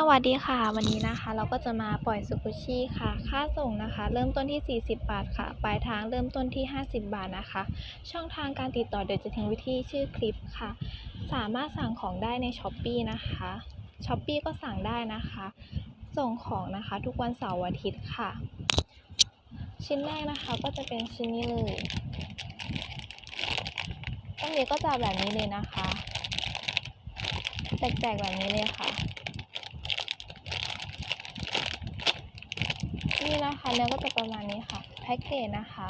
สวัสดีค่ะ วันนี้นะคะเราก็จะมาปล่อยสุกุชิค่ะ ค่าส่งนะคะ เริ่มต้นที่ 40 บาทค่ะ ปลายทางเริ่มต้นที่ 50 บาทนะคะ ช่องทางการติดต่อเดี๋ยวจะทิ้งไวิธีชื่อคลิปค่ะ สามารถสั่งของได้ใน s h อ p e e นะคะช้อปปีก็สั่งได้นะคะ ส่งของนะคะทุกวันเสาร์อาทิตย์ค่ะ ชิ้นแรกนะคะก็จะเป็นชิ้นนี้เลยต้นนี้ก็จะแบบนี้เลยนะคะ แตกๆแบบนี้เลยค่ะ นี่นะคะเนื้อก็จะประมาณนี้ค่ะ แพ็กเกจนะคะ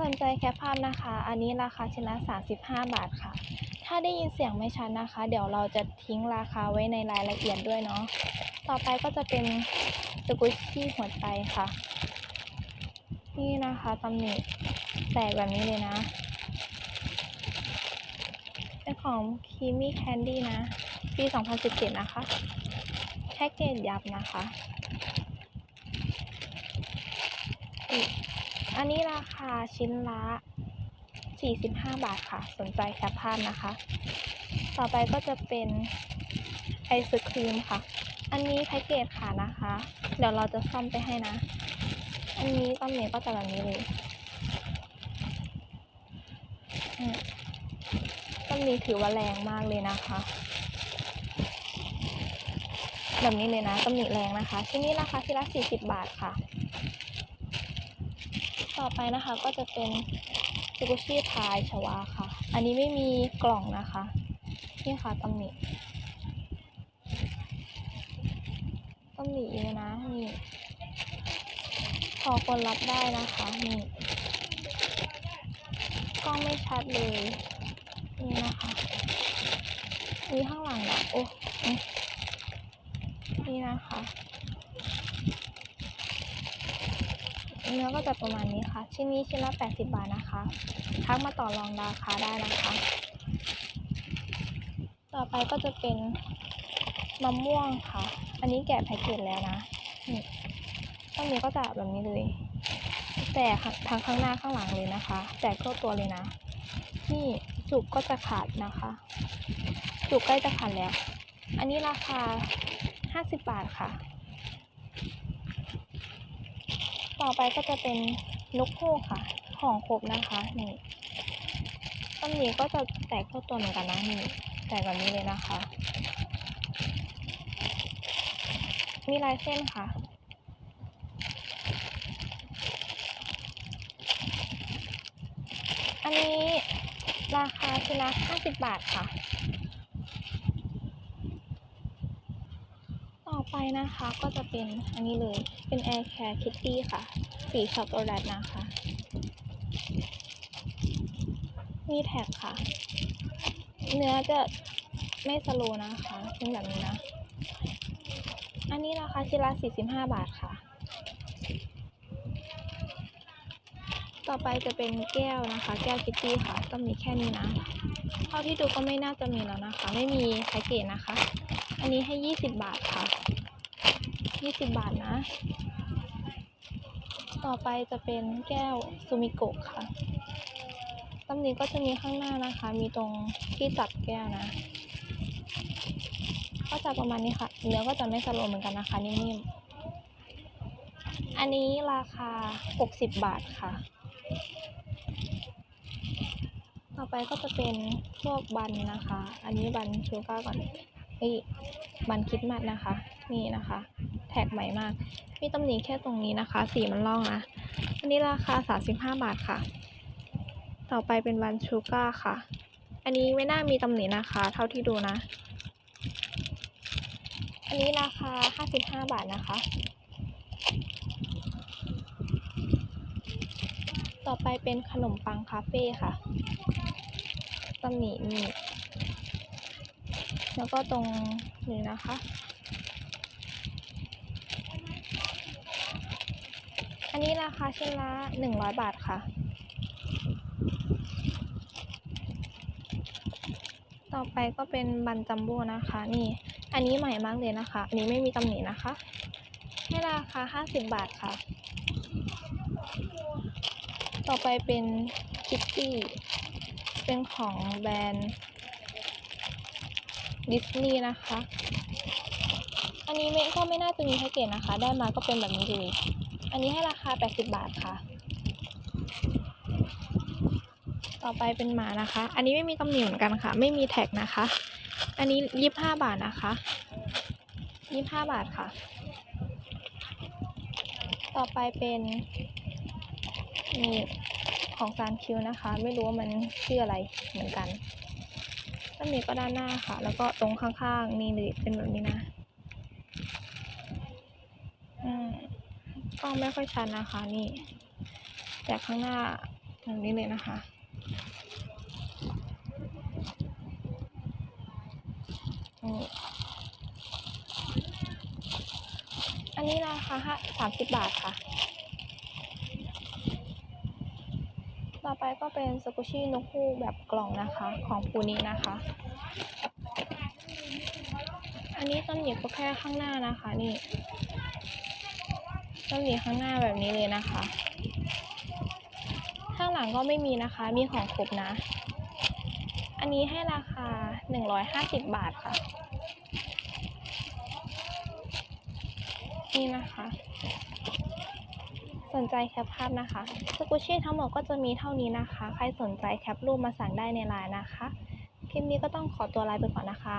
สนใจแคปภาพนะคะ อันนี้ราคาชิ้นละ 35 บาทค่ะ ถ้าได้ยินเสียงไม่ชัดนะคะ เดี๋ยวเราจะทิ้งราคาไว้ในรายละเอียดด้วยเนาะ ต่อไปก็จะเป็นสกุชชี่หัวใจค่ะ นี่นะคะตำหนิแตกแบบนี้เลยนะ เป็นของคีมี่แคนดี้นะ ปี 2017 นะคะ แพ็กเกจยับนะคะ อันนี้ราคาชิ้นละ 45 บาทค่ะ สนใจแคปภาพนะคะ ต่อไปก็จะเป็นไอศครีมค่ะ อันนี้แพ็กเกจค่ะนะคะ เดี๋ยวเราจะซ่อมไปให้นะ อันนี้ต้นเนี้ก็จะแบบนี้เลยอืมต้นนี้ถือว่าแรงมากเลยนะคะ แบบนี้เลยนะตำหนิแรงนะคะชิ้นนี้ราคาที่ละ40 บาทค่ะ ต่อไปนะคะก็จะเป็นซูกุชิพายชวาค่ะ อันนี้ไม่มีกล่องนะคะนี่ค่ะตำหนิตำหนิเยอะนะนี่พอคนรับได้นะคะนี่กล้องไม่ชัดเลยนี่นะคะนี่ข้างหลังนะโอ้ นี่นะคะเนื้อก็จะประมาณนี้ค่ะ ชิ้นนี้ชิ้นละ 80 บาทนะคะ ทักมาต่อรองราคาได้นะคะ ต่อไปก็จะเป็นมะม่วงค่ะ อันนี้แกะแพ็กเกจแล้วนะนี่ต้นนี้ก็จะแบบนี้เลย แต่ทั้งข้างหน้าข้างหลังเลยนะคะ แตกทั่วตัวเลยนะ นี่จุกก็จะขาดนะคะ จุกใกล้จะขาดแล้ว อันนี้ราคา 50 บาทค่ะ ต่อไปก็จะเป็นนกฮูกค่ะ ของครบนะคะนี่ต้นนี้ก็จะแตกเข้าตัวเหมือนกันนะนี่แตกแบบนี้เลยนะคะ มีลายเส้นค่ะอันนี้ราคาชิ้นละ50 บาทค่ะ ต่อ ไปนะคะก็จะเป็นอันนี้เลยเป็น Air Care Kitty ค่ะ สีช็อกโกแลตนะคะ มีแท็กค่ะ เนื้อจะไม่สโลนะคะเป็นแบบนี้นะ อันนี้ราคาชิ้นละ45 บาทค่ะ ต่อไปจะเป็นแก้วนะคะ แก้วคิตตี้ค่ะต้องมีแค่นี้นะ เท่าที่ดูก็ไม่น่าจะมีแล้วนะคะ ไม่มีแพ็กเกจนะคะ อันนี้ให้ 20 บาทค่ะ 20 บาทนะ ต่อไปจะเป็นแก้วซูมิโกะค่ะตำหนิก็จะมีข้างหน้านะคะ มีตรงที่จับแก้วนะ ก็จะประมาณนี้ค่ะ เนื้อก็จะไม่สโลเหมือนกันนะคะ นิ่มๆ อันนี้ราคา 60 บาทค่ะ ต่อไปก็จะเป็นพวกบันนะคะ อันนี้บันชูก้าก่อนนี่บันคิดมัดนะคะ นี่นะคะ แท็กใหม่มาก มีตำหนิแค่ตรงนี้นะคะ สีมันล่องนะ อันนี้ราคา 35 บาทค่ะ ต่อไปเป็นบันชูก้าค่ะ อันนี้ไม่น่ามีตำหนินะคะ เท่าที่ดูนะ อันนี้ราคา 55 บาทนะคะ ต่อไปเป็นขนมปังคาเฟ่ค่ะตำหนินี่ แล้วก็ตรงนี้นะคะ อันนี้ราคาชิ้นละ100บาทค่ะ ต่อไปก็เป็นบันจัมโบ้นะคะ นี่ อันนี้ใหม่มากเลยนะคะ อันนี้ไม่มีตำหนินะคะ ให้ราคา50บาทค่ะ ต่อไปเป็นคิตตี้ เป็นของแบรนด์ดิสนีย์นะคะ อันนี้ไม่ก็ไม่น่าจะมีแพ็กเกจนะคะ ได้มาก็เป็นแบบนี้เลย อันนี้ให้ราคา 80 บาทค่ะ ต่อไปเป็นหมานะคะ อันนี้ไม่มีตำหนิเหมือนกันค่ะ ไม่มีแท็กนะคะ อันนี้ยี่ห้าบาทนะคะยี่ห้าบาทค่ะ ต่อไปเป็น นี่ของซานคิวนะคะ ไม่รู้ว่ามันชื่ออะไรเหมือนกันตำหนิก็ด้านหน้าค่ะ แล้วก็ตรงข้างๆนี่เลยเป็นแบบนี้นะอืมกล้องไม่ค่อยชัดนะคะ นี่แต่ข้างหน้าแบบนี้เลยนะคะอืมอันนี้ราคาห้าสามสิบบาทค่ะ ต่อ ไปก็เป็นสกุชี่นกฮูกแบบกล่องนะคะ ของปูนี้นะคะ อันนี้ต้นหยิบก็แค่ข้างหน้านะคะนี่ต้นหยิบข้างหน้าแบบนี้เลยนะคะ ข้างหลังก็ไม่มีนะคะ มีของครบนะ อันนี้ให้ราคา 150 บาทค่ะ นี่นะคะ สนใจแคปภาพนะคะสกุชชี่ทั้งหมดก็จะมีเท่านี้นะคะ ใครสนใจแคปรูปมาสั่งได้ในไลน์นะคะ คลิปนี้ก็ต้องขอตัวลาไปก่อนนะคะ